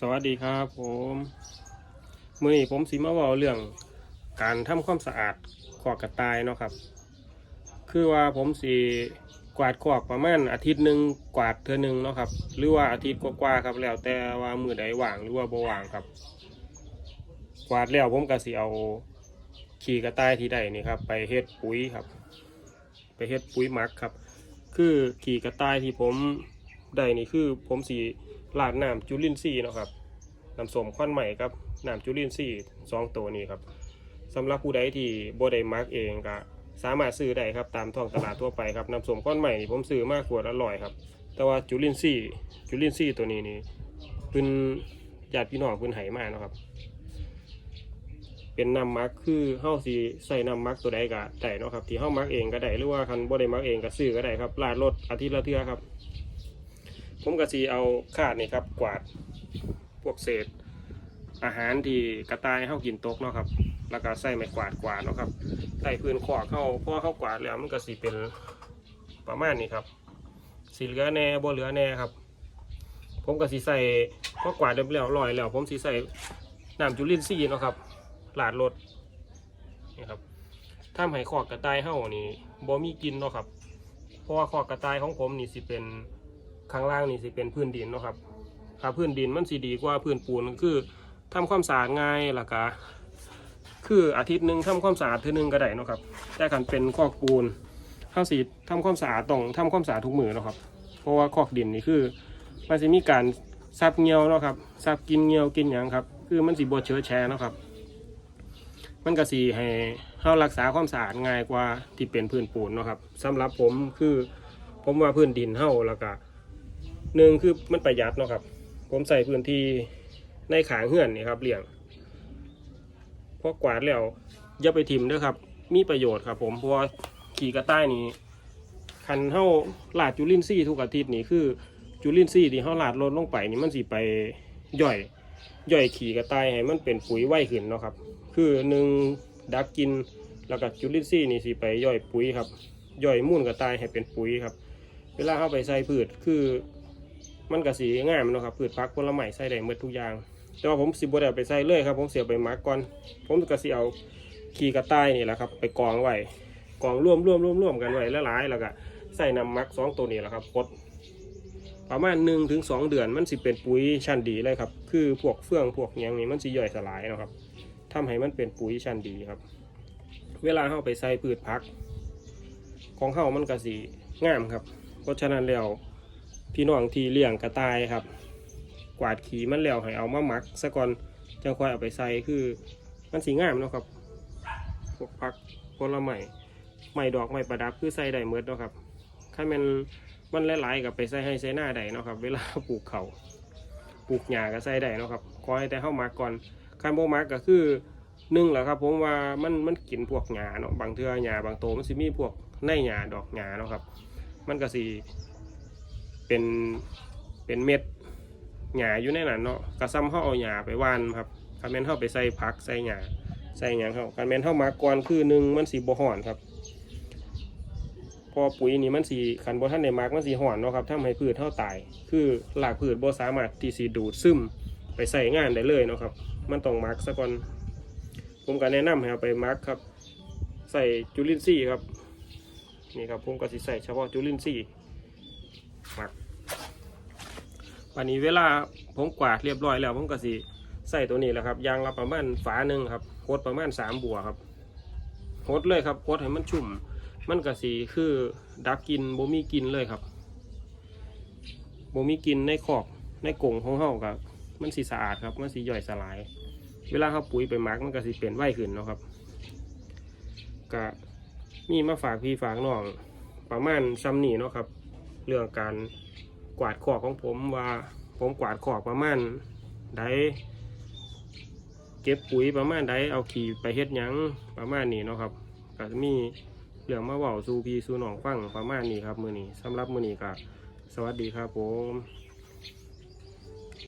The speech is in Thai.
สวัสดีครับผมมื่อนี้ผมสิมาว่าเรื่องการทำความสะอาดขอกกระต่ายเนาะครับ คือว่าผมสิกวาดขอกประมาณอาทิตย์หนึ่งกวาดเทือหนึ่งเนาะครับ หรือว่าอาทิตย์กว่าๆครับแล้วแต่ว่ามือใดว่างหรือว่าบ่ว่างครับ กวาดแล้วผมก็สิเอาขี่กระต่ายที่ได้นี่ครับ ไปเฮ็ดปุ๋ยครับ ไปเฮ็ดปุ๋ยหมักครับ คือขี่กระต่ายที่ผมได้นี่คือผมสี ลาดน้ำจุลินทรีย์เนาะครับน้ำส้มควันใหม่ครับน้ำจุลินทรีย์สองตัวนี้ครับสำหรับผู้ใดที่บ่ได้มักเองก็สามารถซื้อได้ครับตามท้องตลาดทั่วไปครับน้ำส้มควันใหม่นี่ผมซื้อมากขวดอร่อยครับ แต่ว่าจุลินทรีย์จุลินทรีย์ตัวนี้นี่เพิ่นญาติพี่น้องเพิ่นให้มาเนะครับ เป็นน้ำมักคือเฮาสิใส่น้ำมักตัวใดก็ได้เนาะครับที่เฮามักเองก็ได้หรือว่าคันบ่ได้มักเองก็ซื้อก็ได้ครับลาดรถอาทิตย์ละเทื่อครับ ผมก็สิเอาคาดนี่ครับกวาดพวกเศษ อาหารที่กระต่ายเฮากินตกเนาะครับ แล้วก็ใส่ไม้กวาดกวาดเนาะครับใส่พื้นขอกเข้าพอเข้ากวาดแล้วมันก็สิเป็นประมาณนี้ครับสีเหลือแน่บ่เหลือแน่ครับ ผมก็สิใส่พอกวาดเรียบร้อยลอยแล้ว ผมสิใส่น้ำจุลินทรีย์เนาะครับหลาดรถนี่ครับถ้าให้ขอกกระต่ายเฮานี่บ่มีกินเนาะครับเพราะว่าขอกกระต่ายของผมนี่สิเป็น ข้างล่างนี่สิเป็นพื้นดินเนาะครับถ้าพื้นดินมันสิดีกว่าพื้นปูนคือทำความสะอาดง่ายล้วก็คืออาทิตย์หนึ่งทำความสะอาดเท่หนึงก็ได้เนาะครับ แต่กันเป็นคอกปูนเท่าสีทำความสะอาดต้องทำความสะอาดทุกมือเนาะครับ เพราะว่าคอกดินนี่คือ มันจะมีการซับเงียวเนาะครับซับกินเงียวกินหยังครับ คือมันสิบวเชื้อแชร์เนาะครับ มันก็สีให้เรารักษาความสะอาดง่ายกว่าที่เป็นพื้นปูนเนาะครับสำหรับผมคือผมว่าพื้นดินเฮาแล้วก็ หนึ่งคือมันประหยัดเนาะครับ ผมใส่พื้นที่ในขางเหือนนี่ครับเลี้ยงพอกวาดแล้วอย่าไปทิมด้วยครับ มีประโยชน์ครับ ผมเพราะว่าขี่กระต่ายนี่คันเฮาหลาดจุลินทรีย์ทุกอาทิตย์นี่คือจุลินทรีย์ที่เฮาหลาดลดลงไปนี่มันสิไปย่อยย่อยขี่กระต่ายให้มันเป็นปุ๋ยไวขึ้นเนาะครับ คือหนึ่งดักกินแล้วก็จุลินทรีย์นี่สิไปย่อยปุ๋ยครับย่อยมูลกระต่ายให้เป็นปุ๋ยครับ เวลาเข้าไปใส่พืชคือ มันก็สีง่ายมันเนาะครับพืชพักผลไม้ใส่ได้หมดทุกอย่าง แต่ว่าผมสิบ่ได้เอาไปใส่เลยครับผมเสียไปหมักก่อน ผมก็สิเอาขี้กระต่ายนี่แหละครับ ไปกองไว้กองร่วมร่วมร่วมร่วมกันไว้หลายแล้วก็ใส่น้ำมักสองตัวนี้แหละครับพดประมาณหนึ่งถึงสองเดือนมันสิเป็นปุ๋ยชั้นดีเลยครับ คือพวกเฟื่องพวกหยังนี่มันสิย่อยสลายนะครับทำให้มันเป็นปุ๋ยชั้นดีครับ เวลาเข้าไปใส่พืชพัก ของเข้ามันก็สีงามครับ เพราะฉะนั้นแล้ว พี่น้องที่เลี้ยงกระต่ายครับ กวาดขี่มันแล้วให้เอามาหมักซะก่อนจะค่อยเอาไปใส่คือมันสีงามเนาะครับพวกผักผลไม้ไม้ดอกไม้ประดับคือใส่ได้เมดเนาะครับถ้ามันมันหลายๆกับไปใส่ให้ใส่หน้าได้เนาะครับ เวลาปลูกเขาปลูกหญ้าก็ใส่ได้เนาะครับขอให้แต่เข้ามาก่อนคันโบมักก็คือหนึ่งแหละครับ ผมว่ามันมันกินพวกหญ้าเนาะบางเทือหญ้าบางโตมันสิมีพวกในหญ้าดอกหญ้าเนาะครับ มันก็สิ เป็นเป็นเม็ดหญ้าอยู่ในนั้นเนาะกระซ้ำเขาเอาหญ้าไปว่านครับคันแม่นเขาไปใส่ผักใส่หญ้าใส่หยังเขาคันแม่นเขามาก่อนคือหนึ่งมันสีบ่ห่อนครับ พอปุ๋ยนี่มันสีขันบ่ท่านในมักมันสีห่อนเนาะครับทำให้พืชเท่าตาย คือหลากพืชบ่สามารถที่สีดูดซึมไปใส่งานได้เลยเนาะครับ มันต้องมักซะก่อน ผมก็แนะนำให้เอาไปมักครับ ใส่จุลินทรีย์ครับ นี่ครับผมก็สิใส่เฉพาะจุลินทรีย์ หมัก วันนี้เวลาผมกวาดเรียบร้อยแล้วผมก็สิใส่ตัวนี้แหละครับยางละประมาณฝาหนึ่งครับโคดประมาณสามบัวครับโคดเลยครับโคดให้มันชุ่ม มันก็สีคือดักกินโบมีกินเลยครับโบมีกินในขอบในกรงของเฮากับมันสีสะอาดครับมันสีย่อยสลาย เวลาเขาปุ๋ยไปหมักมันก็สีเปลี่ยนไหวขึ้นเนาะครับก็มีมาฝากพี่ฝากน้องประมาณซ้ำนี่เนาะครับ เรื่องการ กวาดขอบของผมว่าผมกวาดขอบประมาณใดเก็บปุ๋ยประมาณใดเอาขี่ไปเฮ็ดหยังประมาณนี้เนาะครับก็มีเรื่องมาเว้าสู่พี่สู่น้องฟังประมาณนี้ครับมือนี้สำหรับมือนี้ก็สวัสดีครับผม